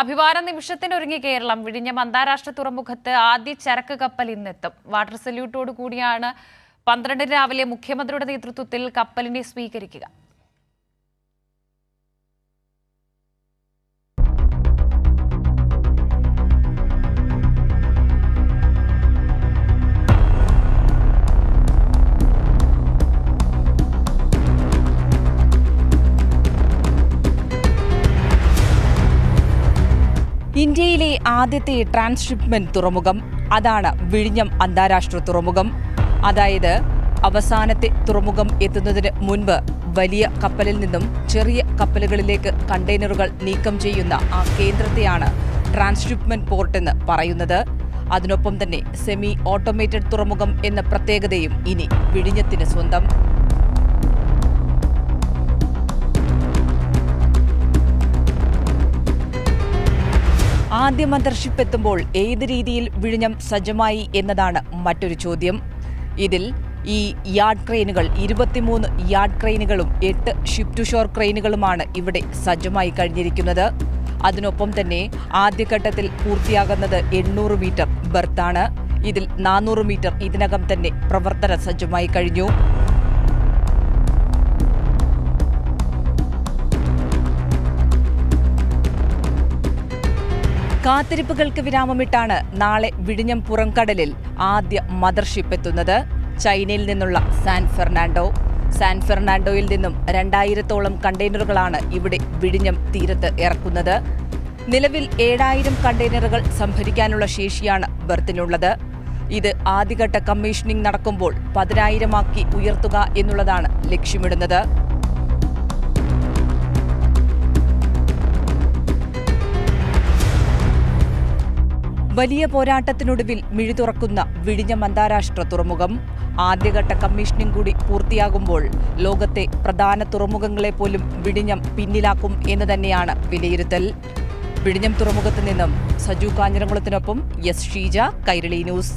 അഭിമാന നിമിഷത്തിനൊരുങ്ങി കേരളം. വിഴിഞ്ഞം അന്താരാഷ്ട്ര തുറമുഖത്ത് ആദ്യ ചരക്ക് കപ്പൽ ഇന്നെത്തും. വാട്ടർ സല്യൂട്ടോടു കൂടിയാണ് പന്ത്രണ്ടിന് രാവിലെ മുഖ്യമന്ത്രിയുടെ നേതൃത്വത്തിൽ കപ്പലിനെ സ്വീകരിക്കുക. ഇന്ത്യയിലെ ആദ്യത്തെ ട്രാൻസ്ഷിപ്മെന്റ് തുറമുഖം. അതാണ് വിഴിഞ്ഞം അന്താരാഷ്ട്ര തുറമുഖം. അതായത് അവസാനത്തെ തുറമുഖം എത്തുന്നതിന് മുൻപ് വലിയ കപ്പലിൽ നിന്നും ചെറിയ കപ്പലുകളിലേക്ക് കണ്ടെയ്നറുകൾ നീക്കം ചെയ്യുന്ന ആ കേന്ദ്രത്തെയാണ് ട്രാൻസ്ഷിപ്മെന്റ് പോർട്ട് എന്ന് പറയുന്നത്. അതിനൊപ്പം തന്നെ സെമി ഓട്ടോമേറ്റഡ് തുറമുഖം എന്ന പ്രത്യേകതയും ഇനി വിഴിഞ്ഞത്തിന് സ്വന്തം. ആദ്യ മന്ത്രിഷിപ്പ് എത്തുമ്പോൾ ഏത് രീതിയിൽ വിഴിഞ്ഞം സജ്ജമായി എന്നതാണ് മറ്റൊരു ചോദ്യം. ഇതിൽ ഈ യാർഡ് ക്രെയിനുകൾ ഇരുപത്തിമൂന്ന് യാർഡ് ക്രെയിനുകളും എട്ട് ഷിപ്പ് ടു ഷോർ ക്രെയിനുകളുമാണ് ഇവിടെ സജ്ജമായി കഴിഞ്ഞിരിക്കുന്നത്. അതിനൊപ്പം തന്നെ ആദ്യഘട്ടത്തിൽ പൂർത്തിയാകുന്നത് എണ്ണൂറ് മീറ്റർ ബർത്താണ് ഇതിൽ നാനൂറ് മീറ്റർ ഇതിനകം തന്നെ പ്രവർത്തന സജ്ജമായി കഴിഞ്ഞു. കാത്തിരിപ്പുകൾക്ക് വിരാമമിട്ടാണ് നാളെ വിഴിഞ്ഞം പുറംകടലിൽ ആദ്യ മദർഷിപ്പ് എത്തുന്നത്. ചൈനയിൽ നിന്നുള്ള സാൻ ഫെർണാണ്ടോ. സാൻ ഫെർണാണ്ടോയിൽ നിന്നും രണ്ടായിരത്തോളം കണ്ടെയ്നറുകളാണ് ഇവിടെ വിഴിഞ്ഞം തീരത്ത് ഇറക്കുന്നത്. നിലവിൽ ഏഴായിരം കണ്ടെയ്നറുകൾ സംഭരിക്കാനുള്ള ശേഷിയാണ് ബർത്തിനുള്ളത്. ഇത് ആദ്യഘട്ട കമ്മീഷനിംഗ് നടക്കുമ്പോൾ പതിനായിരമാക്കി ഉയർത്തുക എന്നുള്ളതാണ് ലക്ഷ്യമിടുന്നത്. വലിയ പോരാട്ടത്തിനൊടുവിൽ മിഴി തുറക്കുന്ന വിഴിഞ്ഞം അന്താരാഷ്ട്ര തുറമുഖം ആദ്യഘട്ട കമ്മീഷനിങ് കൂടി പൂർത്തിയാകുമ്പോൾ ലോകത്തെ പ്രധാന തുറമുഖങ്ങളെ പോലും വിഴിഞ്ഞം പിന്നിലാക്കും എന്ന് തന്നെയാണ് വിലയിരുത്തൽ. വിഴിഞ്ഞം തുറമുഖത്ത് നിന്നും സജു കാഞ്ഞിരംകുളത്തിനൊപ്പം എസ് ഷീജ കൈരളി ന്യൂസ്.